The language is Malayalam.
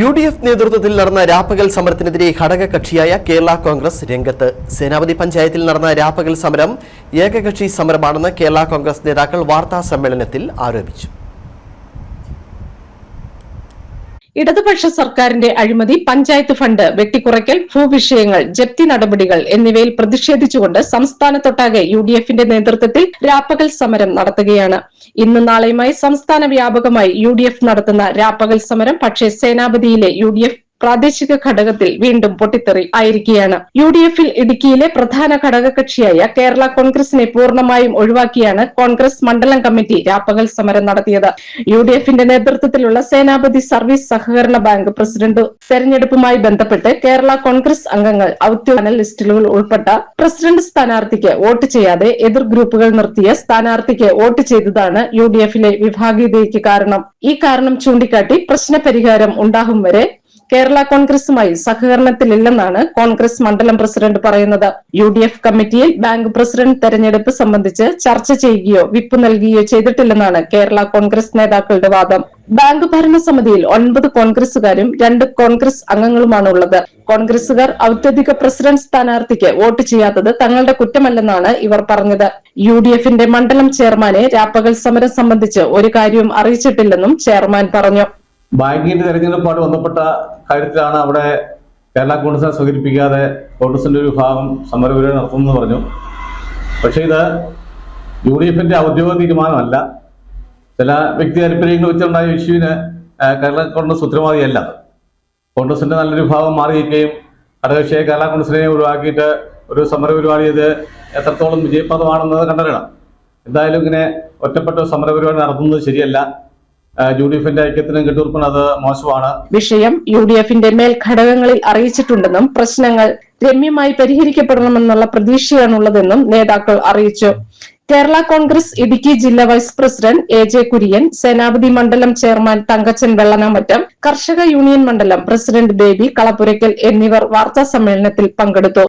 യു ഡി എഫ് നേതൃത്വത്തിൽ നടന്ന രാപ്പകൽ സമരത്തിനെതിരെ ഘടകകക്ഷിയായ കേരള കോൺഗ്രസ് രംഗത്ത് സേനാപതി പഞ്ചായത്തിൽ നടന്ന രാപ്പകൽ സമരം ഏകകക്ഷി സമരമാണെന്ന് കേരള കോൺഗ്രസ് നേതാക്കൾ വാർത്താ സമ്മേളനത്തിൽ ആരോപിച്ചു. ഇടതുപക്ഷ സർക്കാരിന്റെ അഴിമതി പഞ്ചായത്ത് ഫണ്ട് വെട്ടിക്കുറയ്ക്കൽ ഭൂവിഷയങ്ങൾ ജപ്തി നടപടികൾ എന്നിവയിൽ പ്രതിഷേധിച്ചുകൊണ്ട് സംസ്ഥാനത്തൊട്ടാകെ യു ഡി എഫിന്റെ നേതൃത്വത്തിൽ രാപ്പകൽ സമരം നടത്തുകയാണ്. ഇന്ന് നാളെയുമായി സംസ്ഥാന വ്യാപകമായി യു ഡി എഫ് നടത്തുന്ന രാപ്പകൽ സമരം പക്ഷേ സേനാപതിയിലെ യു ഡി എഫ് പ്രാദേശിക ഘടകത്തിൽ വീണ്ടും പൊട്ടിത്തെറി ആയിരിക്കുകയാണ്. യു ഡി എഫിൽ ഇടുക്കിയിലെ പ്രധാന ഘടകകക്ഷിയായ കേരള കോൺഗ്രസിനെ പൂർണമായും ഒഴിവാക്കിയാണ് കോൺഗ്രസ് മണ്ഡലം കമ്മിറ്റി രാപ്പകൽ സമരം നടത്തിയത്. യു ഡി എഫിന്റെ നേതൃത്വത്തിലുള്ള സേനാപതി സർവീസ് സഹകരണ ബാങ്ക് പ്രസിഡന്റ് തെരഞ്ഞെടുപ്പുമായി ബന്ധപ്പെട്ട് കേരള കോൺഗ്രസ് അംഗങ്ങൾ ഔദ്യോഗിക ലിസ്റ്റുകൾ ഉൾപ്പെട്ട പ്രസിഡന്റ് സ്ഥാനാർത്ഥിക്ക് വോട്ട് ചെയ്യാതെ എതിർ ഗ്രൂപ്പുകൾ നിർത്തിയ സ്ഥാനാർത്ഥിക്ക് വോട്ട് ചെയ്തതാണ് യു ഡി എഫിലെ വിഭാഗീയതയ്ക്ക് കാരണം. ഈ കാരണം ചൂണ്ടിക്കാട്ടി പ്രശ്നപരിഹാരം ഉണ്ടാകും വരെ കേരള കോൺഗ്രസുമായി സഹകരണത്തിലില്ലെന്നാണ് കോൺഗ്രസ് മണ്ഡലം പ്രസിഡന്റ് പറയുന്നത്. യു ഡി എഫ് കമ്മിറ്റിയിൽ ബാങ്ക് പ്രസിഡന്റ് തെരഞ്ഞെടുപ്പ് സംബന്ധിച്ച് ചർച്ച ചെയ്യുകയോ വിപ്പ് നൽകുകയോ ചെയ്തിട്ടില്ലെന്നാണ് കേരള കോൺഗ്രസ് നേതാക്കളുടെ വാദം. ബാങ്ക് ഭരണസമിതിയിൽ ഒൻപത് കോൺഗ്രസുകാരും രണ്ട് കോൺഗ്രസ് അംഗങ്ങളുമാണ് ഉള്ളത് കോൺഗ്രസുകാർ ഔദ്യോഗിക പ്രസിഡന്റ് സ്ഥാനാർത്ഥിക്ക് വോട്ട് ചെയ്യാത്തത് തങ്ങളുടെ കുറ്റമല്ലെന്നാണ് ഇവർ പറഞ്ഞത്. യു ഡി എഫിന്റെ മണ്ഡലം ചെയർമാനെ രാപ്പകൽ സമരം സംബന്ധിച്ച് ഒരു കാര്യവും അറിയിച്ചിട്ടില്ലെന്നും ചെയർമാൻ പറഞ്ഞു. ബാങ്കിന്റെ തെരഞ്ഞെടുപ്പാട് ബന്ധപ്പെട്ട കാര്യത്തിലാണ് അവിടെ കേരള കോൺഗ്രസിനെ സ്വീകരിപ്പിക്കാതെ കോൺഗ്രസിന്റെ ഒരു വിഭാഗം സമരപരിപാടി എന്ന് പറഞ്ഞു. പക്ഷേ ഇത് യു ഡി എഫിന്റെ ഔദ്യോഗിക തീരുമാനമല്ല. ചില വ്യക്തി താല്പര്യങ്ങൾ വെച്ചുണ്ടായ ഇഷ്യൂവിന് കേരള കോൺഗ്രസ് ഉത്തരവാദിയല്ല. കോൺഗ്രസിന്റെ നല്ലൊരു ഭാഗം മാറിയിരിക്കുകയും ഘടകകക്ഷിയെ കേരള കോൺഗ്രസിനെ ഒഴിവാക്കിയിട്ട് ഒരു സമരപരിപാടി ഇത് എത്രത്തോളം വിജയപ്രദമാണെന്നത് കണ്ടറിയണം. എന്തായാലും ഇങ്ങനെ ഒറ്റപ്പെട്ട സമരപരിപാടി നടത്തുന്നത് ശരിയല്ല. യു ഡി എഫിന്റെ ഐക്യത്തിനും കെട്ടുറപ്പിനും അത് മോശമാണ്. വിഷയം യു ഡി എഫിന്റെ മേൽ ഘടകങ്ങളിൽ അറിയിച്ചിട്ടുണ്ടെന്നും പ്രശ്നങ്ങൾ രമ്യമായി പരിഹരിക്കപ്പെടണമെന്നുള്ള പ്രതീക്ഷയാണുള്ളതെന്നും നേതാക്കൾ അറിയിച്ചു. കേരള കോൺഗ്രസ് ഇടുക്കി ജില്ലാ vice president A J Kurian Senapathi മണ്ഡലം ചെയർമാൻ തങ്കച്ചൻ വെള്ളനാമറ്റം കർഷക യൂണിയൻ മണ്ഡലം പ്രസിഡന്റ് ബേബി കളപ്പുരയ്ക്കൽ എന്നിവർ വാർത്താ സമ്മേളനത്തിൽ പങ്കെടുത്തു.